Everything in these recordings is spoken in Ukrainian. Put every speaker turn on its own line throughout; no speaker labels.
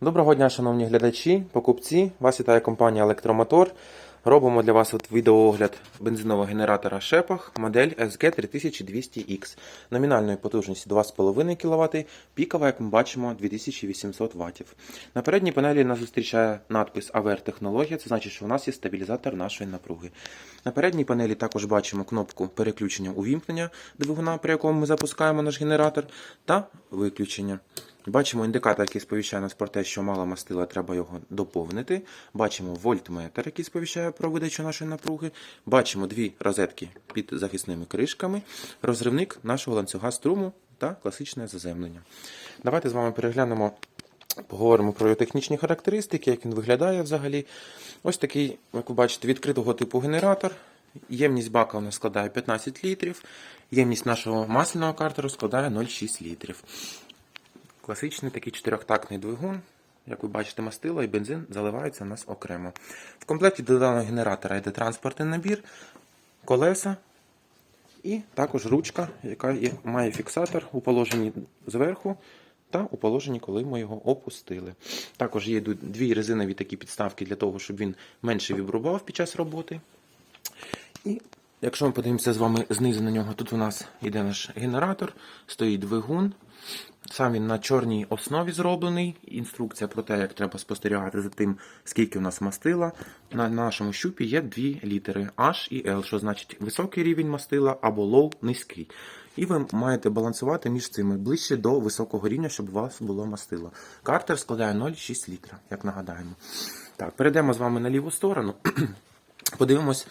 Доброго дня, шановні глядачі, покупці. Вас вітає компанія Електромотор. Робимо для вас от відеоогляд бензинового генератора Шепах, модель SG3200X. Номінальної потужності 2,5 кВт, пікова, як ми бачимо, 2800 Вт. На передній панелі нас зустрічає надпис AVR технологія, це значить, що у нас є стабілізатор нашої напруги. На передній панелі також бачимо кнопку переключення увімкнення двигуна, при якому ми запускаємо наш генератор, та виключення. Бачимо індикатор, який сповіщає нас про те, що мало мастила, треба його доповнити. Бачимо вольтметр, який сповіщає про видачу нашої напруги. Бачимо дві розетки під захисними кришками, розривник нашого ланцюга струму та класичне заземлення. Давайте з вами переглянемо, поговоримо про його технічні характеристики, як він виглядає взагалі. Ось такий, як ви бачите, відкритого типу генератор. Ємність бака у нас складає 15 літрів, ємність нашого масляного картеру складає 0,6 літрів. Класичний такий чотирьохтактний двигун. Як ви бачите, мастило і бензин заливаються у нас окремо. В комплекті до даного генератора йде транспортний набір, колеса і також ручка, яка має фіксатор у положенні зверху та у положенні, коли ми його опустили. Також є дві резинові такі підставки для того, щоб він менше вібрував під час роботи. І якщо ми подивимося з вами знизу на нього, тут у нас йде наш генератор, стоїть двигун. Сам він на чорній основі зроблений. Інструкція про те, як треба спостерігати за тим, скільки у нас мастила. На нашому щупі є дві літери H і L, що значить високий рівень мастила або low низький. І ви маєте балансувати між цими ближче до високого рівня, щоб у вас було мастило. Картер складає 0,6 літра, як нагадаємо. Так, перейдемо з вами на ліву сторону. Подивимось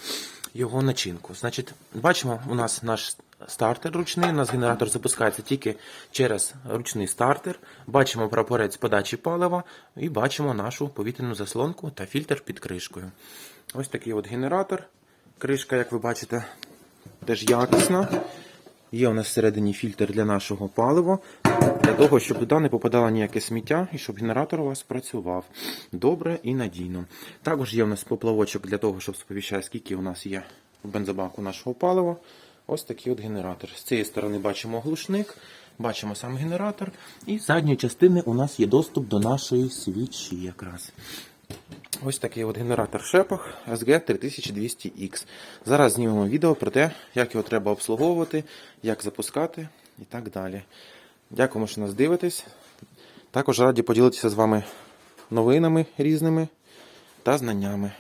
його начинку. Значить, бачимо, у нас наш стартер ручний, у нас генератор запускається тільки через ручний стартер. Бачимо прапорець подачі палива і бачимо нашу повітряну заслонку та фільтр під кришкою. Ось такий от генератор. Кришка, як ви бачите, теж якісна. Є у нас всередині фільтр для нашого палива, для того, щоб туди не попадало ніяке сміття і щоб генератор у вас працював добре і надійно. Також є у нас поплавочок для того, щоб сповіщати, скільки у нас є в бензобаку нашого палива. Ось такий от генератор. З цієї сторони бачимо глушник, бачимо сам генератор, і з задньої частини у нас є доступ до нашої свічі якраз. Ось такий от генератор шепах SG3200X. Зараз знімемо відео про те, як його треба обслуговувати, як запускати і так далі. Дякуємо, що нас дивитесь. Також раді поділитися з вами новинами різними та знаннями.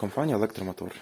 Компанія Електромотор.